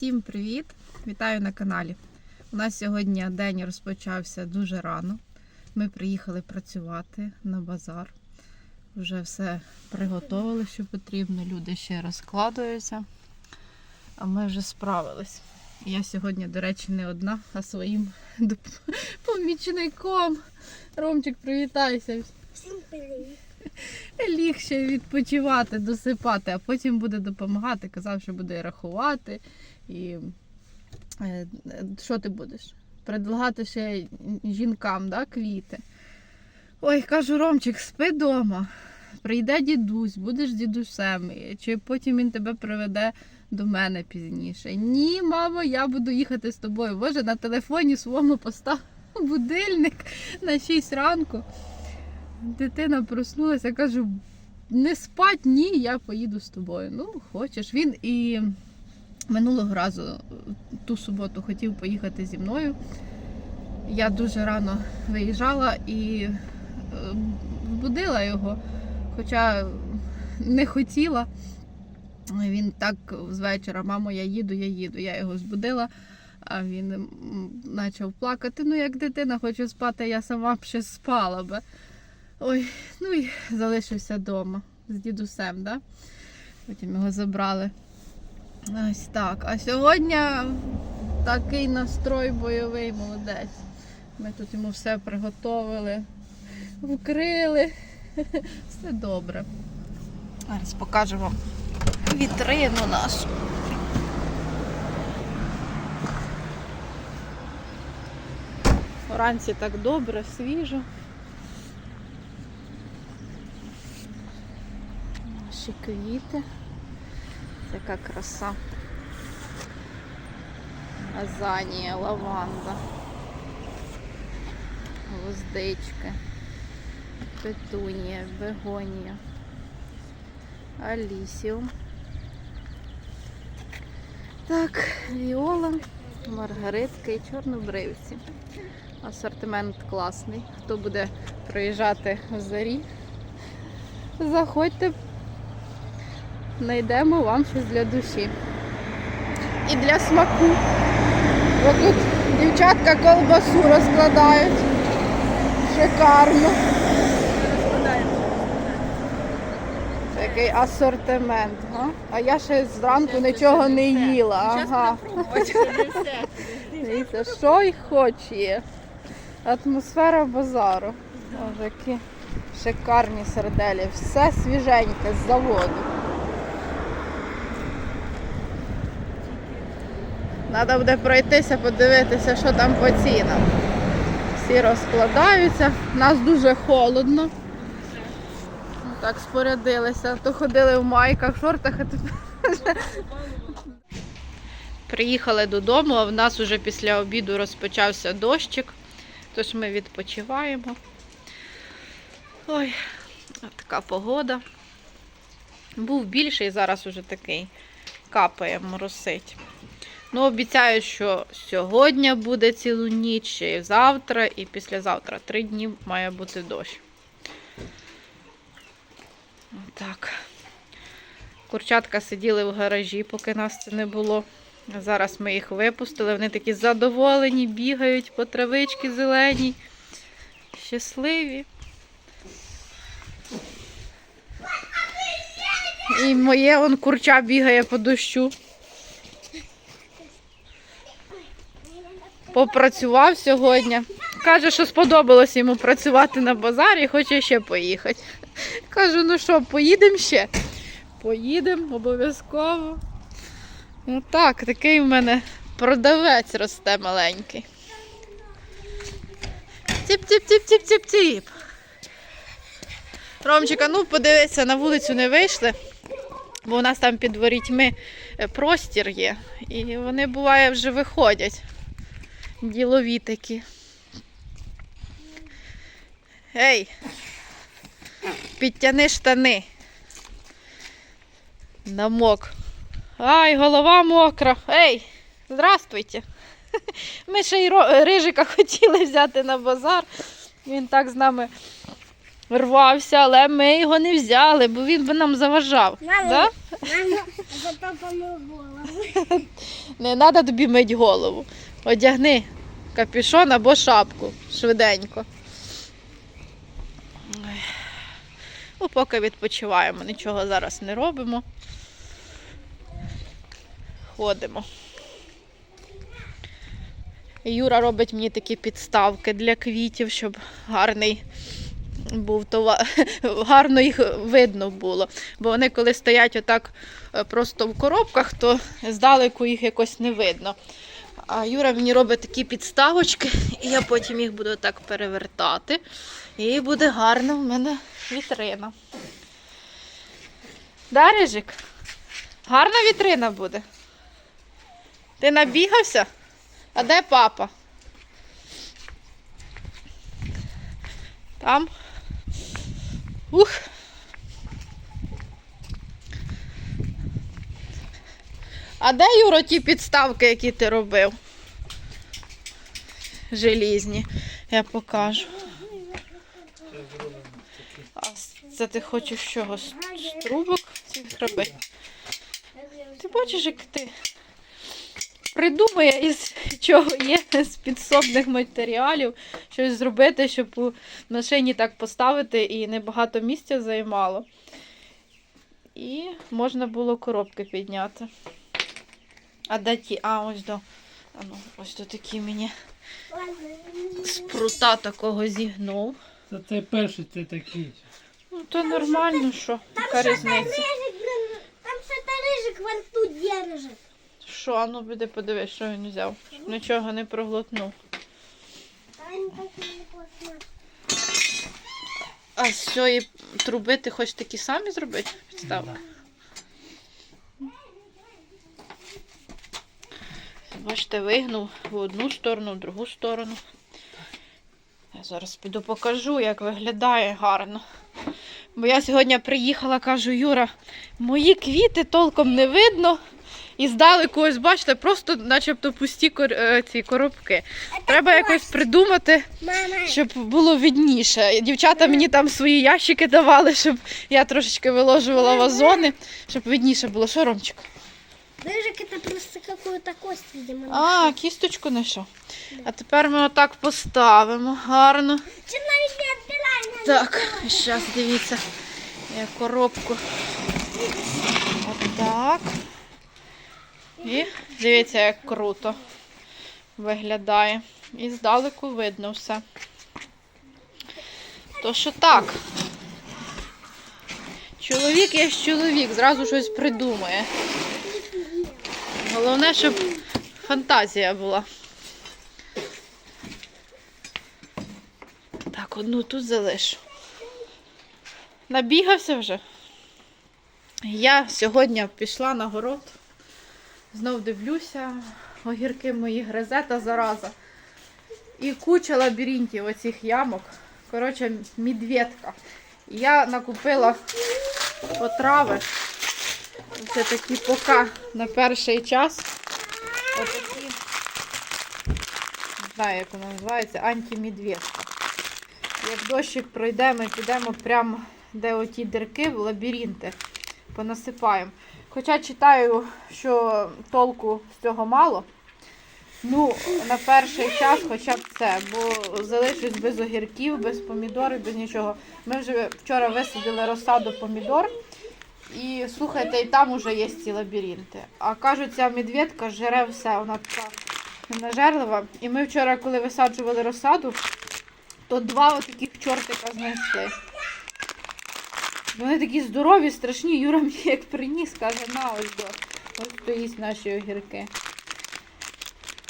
Всім привіт! Вітаю на каналі. У нас сьогодні день розпочався дуже рано. Ми приїхали працювати на базар. Вже все приготували, що потрібно. Люди ще розкладуються. А ми вже справились. Я сьогодні, до речі, не одна, а своїм помічником. Ромчик, привітайся. Всім. Ліг ще відпочивати, досипати, а потім буде допомагати. Казав, що буде рахувати. І е, що ти будеш? Предлагати ще жінкам да, квіти. Ой, кажу, Ромчик, спи вдома. Прийде дідусь, будеш дідусем, чи потім він тебе приведе до мене пізніше. Ні, мамо, я буду їхати з тобою. Боже, на телефоні своєму поставив будильник на 6 ранку. Дитина проснулася, кажу, не спать, ні, я поїду з тобою. Ну, хочеш. Він і минулого разу ту суботу хотів поїхати зі мною. Я дуже рано виїжджала і е, збудила його, хоча не хотіла. Він так з вечора, мамо, я їду, я їду. Я його збудила, а він почав плакати. Ну, як дитина хоче спати, я сама б ще спала би. Ой, ну і залишився вдома з дідусем, да? Потім його забрали. Ось так. А сьогодні такий настрой бойовий, молодець. Ми тут йому все приготовили, вкрили. Все добре. Зараз покажу вам вітрину нашу. Вранці так добре, свіжо. Наші квіти. Яка краса. Азанія, лаванда, гвоздички, петунія, бегонія, алісіум. Так, віола, маргаритки і чорнобривці. Асортимент класний. Хто буде проїжджати в зарі, заходьте, знайдемо вам щось для душі. І для смаку. Бо тут дівчатка колбасу розкладають. Шикарно. Такий асортимент. Га? А я ще зранку нічого не їла. Ага. Дивіться, що й хоче. Атмосфера базару. Боже, які шикарні серделі. Все свіженьке з заводу. Треба буде пройтися, подивитися, що там по цінам. Всі розкладаються. Нас дуже холодно. Так спорядилися. То ходили в майках, шортах, а тепер. Приїхали додому, а в нас уже після обіду розпочався дощик, тож ми відпочиваємо. Ой, така погода. Був більший, зараз уже такий капає, моросить. Ну, обіцяю, що сьогодні буде цілу ніч, і завтра, і післязавтра. Три дні має бути дощ. Так. Курчатка сиділи в гаражі, поки нас це не було. Зараз ми їх випустили. Вони такі задоволені, бігають по травички зеленій. Щасливі. І моє он курча бігає по дощу. Попрацював сьогодні. Каже, що сподобалося йому працювати на базарі, хоче ще поїхати. Кажу, ну що, поїдемо ще? Поїдемо обов'язково. Ну так, такий в мене продавець росте маленький. Тіп-тіп-тіп-тіп-тіп-тіп. Ромчика, ну подивися, на вулицю не вийшли, бо у нас там під ворітьми е, простір є. І вони буває вже виходять. Ділові такі. Ей, підтяни штани. Намок. Ай, голова мокра. Ей, здравствуйте. Ми ще й рижика хотіли взяти на базар. Він так з нами рвався, але ми його не взяли, бо він би нам заважав. Мама, Да? Мама. Не треба тобі мить голову. Одягни капюшон або шапку швиденько. Ну, поки відпочиваємо, нічого зараз не робимо. Ходимо. Юра робить мені такі підставки для квітів, щоб гарний був товар, гарно їх видно було. Бо вони, коли стоять отак е, просто в коробках, то здалеку їх якось не видно. А Юра мені робить такі підставочки, і я потім їх буду так перевертати. І буде гарна в мене вітрина. Да, Рижик? Гарна вітрина буде. Ти набігався? А де папа? Там. Ух. А де Юро ті підставки, які ти робив? Желізні. Я покажу. А це ти хочеш чого? З трубок робити? Ти бачиш, як ти придумає із чого є з підсобних матеріалів щось зробити, щоб у машині так поставити і небагато місця займало. І можна було коробки підняти. А де ті? А, ось до. А ну, ось до такі мені з прута такого зігнув. Це цей перший, це такий. Ну, то нормально, що? Яка різниця? Рыжик, блин, там что-то рыжик во рту держит. Що, а ну піди подивись, що він взяв. Щоб Нічого не проглотнув. Там такие пластмассы. А з цієї труби ти хочеш такі самі зробити? Підставки? Бачите, вигнув в одну сторону, в другу сторону. Я зараз піду покажу, як виглядає гарно. Бо я сьогодні приїхала, кажу, Юра, мої квіти толком не видно. І здалеку, ось бачите, просто начебто пусті кор- е, ці коробки. Треба якось придумати, щоб було видніше. Дівчата мені там свої ящики давали, щоб я трошечки виложувала вазони, щоб видніше було. Що, Ромчик? Рыжик это просто какую-то кость, видимо. А, кісточку знайшов. А тепер ми отак поставимо гарно. Что навіть не отбирай, Так, зараз дивіться. Я коробку. Отак. І дивіться, як круто виглядає. І здалеку видно все. То що так. Чоловік є чоловік, зразу щось придумає. Головне, щоб фантазія була. Так, одну тут залишу. Набігався вже. Я сьогодні пішла на город. Знов дивлюся, огірки мої гризе та зараза. І куча лабіринтів оцих ямок. Коротше, медведка. Я накупила потрави. Це такі пока на перший час. Отакі, не знаю, як воно називається, антимедведка. Як дощик пройде, ми підемо прямо, де оті дірки в лабіринти. Понасипаємо. Хоча читаю, що толку з цього мало. Ну, на перший час хоча б це, бо залишусь без огірків, без помідорів, без нічого. Ми вже вчора висадили розсаду помідор. І слухайте, і там уже є ці лабіринти. А кажуть, ця медведка жре все, вона така нажерлива. І ми вчора, коли висаджували розсаду, то два отаких чортика знайшли. Вони такі здорові, страшні. Юра мені як приніс, каже, на ось до. Ось стоїть наші огірки.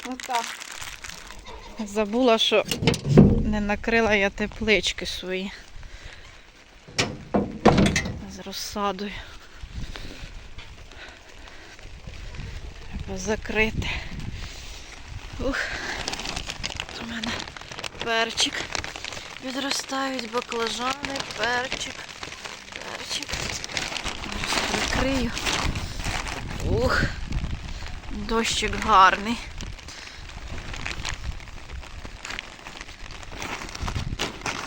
Отак. Забула, що не накрила я теплички свої. З розсадою. Треба закрити. Ух, у мене перчик. Відростають баклажани, перчик, перчик. Зараз прикрию. Ух, дощик гарний.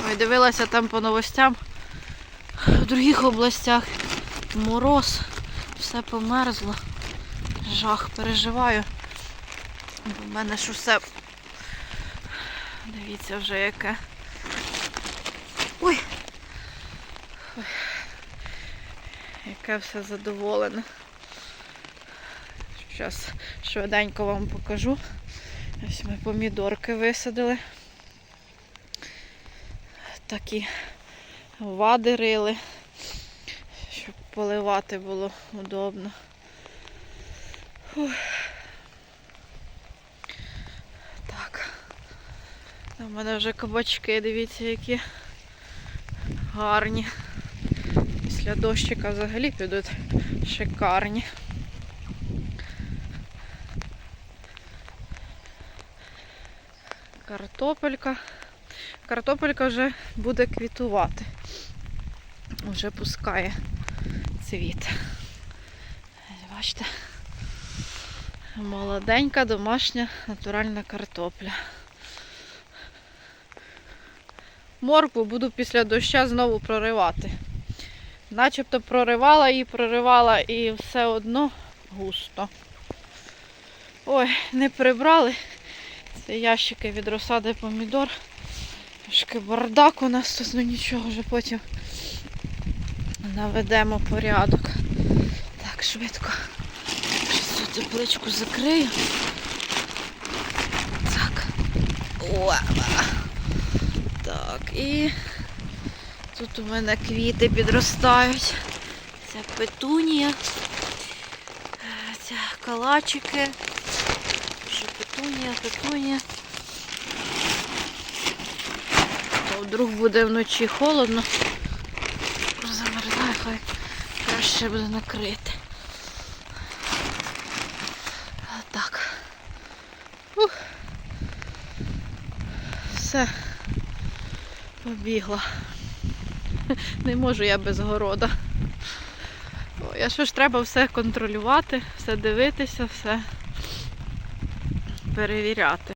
Ой, дивилася там по новостям. В других областях мороз, все померзло. Жах, переживаю. В мене ж усе. Дивіться вже яке. Ой. Ой. Яке все задоволене. Зараз швиденько вам покажу. Ось ми помідорки висадили. Такі вади рили, щоб поливати було удобно. Фух. Так. У мене вже кабачки, дивіться, які гарні. Після дощика взагалі підуть шикарні. Картопелька. Картопелька вже буде квітувати. Вже пускає цвіт. Бачите? Молоденька домашня натуральна картопля. Моркву буду після доща знову проривати. Начебто проривала і проривала, і все одно густо. Ой, не прибрали. Це ящики від розсади помідор. Трошки бардак у нас тут, ну нічого, вже потім наведемо порядок. Так, швидко. Тепличку закрию. Так. Опа. Так, і тут у мене квіти підростають. Це петунія. Це калачики. Ще петунія, петунія. То вдруг буде вночі холодно. Замерзає, хай краще буде накрити. А Так. Ух. Все. Побігла. Не можу я без города. Я що ж треба все контролювати, все дивитися, все перевіряти.